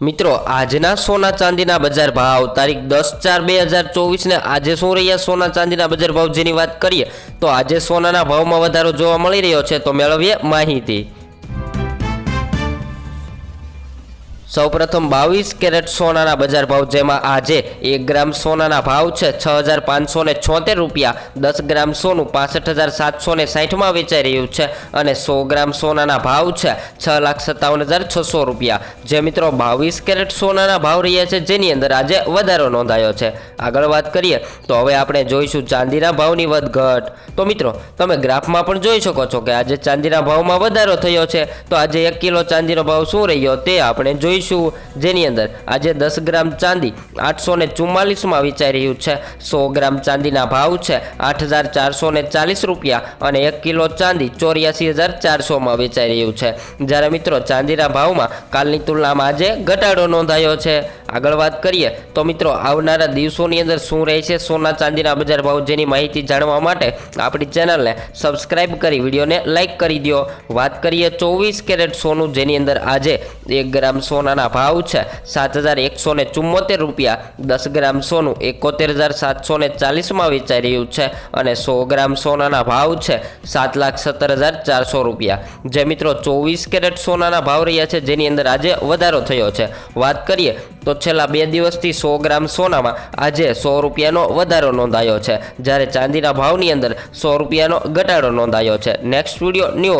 મિત્રો, આજના સોના ચાંદીના બજાર ભાવ, તારીખ દસ ચાર બે હજાર ચોવીસને આજે શું રહ્યા સોના ચાંદીના બજાર ભાવ જેની વાત કરીએ, તો આજે સોનાના ભાવમાં વધારો જોવા મળી રહ્યો છે, તો મેળવીએ માહિતી. સૌપ્રથમ બાવીસ કેરેટ સોનાના બજાર ભાવ, જેમાં આજે એક ગ્રામ સોનાના ભાવ છે છ હજાર પાંચસો ને છોતેર રૂપિયા. દસ ગ્રામ સોનું પાસઠ હજાર સાતસો ને સાઠમાં વેચાઈ રહ્યું છે અને સો ગ્રામ સોનાના ભાવ છે છ લાખ સત્તાવન હજાર છસો રૂપિયા. જે મિત્રો બાવીસ કેરેટ સોનાના ભાવ રહ્યા છે, જેની અંદર આજે વધારો નોંધાયો છે. આગળ વાત કરીએ તો હવે આપણે જોઈશું ચાંદીના ભાવની વધઘટ. તો મિત્રો, તમે ગ્રાફમાં પણ જોઈ શકો છો કે આજે ચાંદીના ભાવમાં વધારો થયો છે. તો આજે એક કિલો ચાંદીનો ભાવ શું રહ્યો તે આપણે જોઈશું. જેની અંદર આજે દસ ગ્રામ ચાંદી આઠસો ને ચુમ્માલીસમાં વેચાઈ રહ્યું છે. સો ગ્રામ ચાંદીના ભાવ છે આઠ હજાર ચારસો ને ચાલીસ રૂપિયા અને એક કિલો ચાંદી ચોર્યાસી હજાર ચારસોમાં વેચાઈ રહ્યું છે. જ્યારે મિત્રો ચાંદીના ભાવમાં કાલની તુલનામાં આજે ઘટાડો નોંધાયો છે. આગળ વાત કરીએ તો મિત્રો, આવનારા દિવસોની અંદર શું રહેશે, સોના ચાંદીના બજાર ભાવ જેની માહિતી જાણવા માટે આપણી ચેનલને સબસ્ક્રાઇબ કરી, વિડીયોને લાઇક કરી દો વાત કરીએ ચોવીસ કેરેટ સોનું જેની અંદર આજે એક ગ્રામ સોનાના ભાવ છે સાત હજાર એકસો ને રૂપિયા. દસ ગ્રામ સોનું એકોતેર હજાર સાતસો ને ચાલીસમાં વેચાઈ રહ્યું છે અને સો ગ્રામ સોનાના ભાવ છે સાત લાખ સત્તર હજાર ચારસો રૂપિયા. જે મિત્રો ચોવીસ કેરેટ સોનાના ભાવ રહ્યા છે, જેની અંદર આજે વધારો થયો છે. વાત કરીએ તો છેલ્લા બે દિવસથી સો ગ્રામ સોનામાં આજે સો રૂપિયાનો વધારો નોંધાયો છે. જ્યારે ચાંદીના ભાવની અંદર સો રૂપિયાનો ઘટાડો નોંધાયો છે. Next video new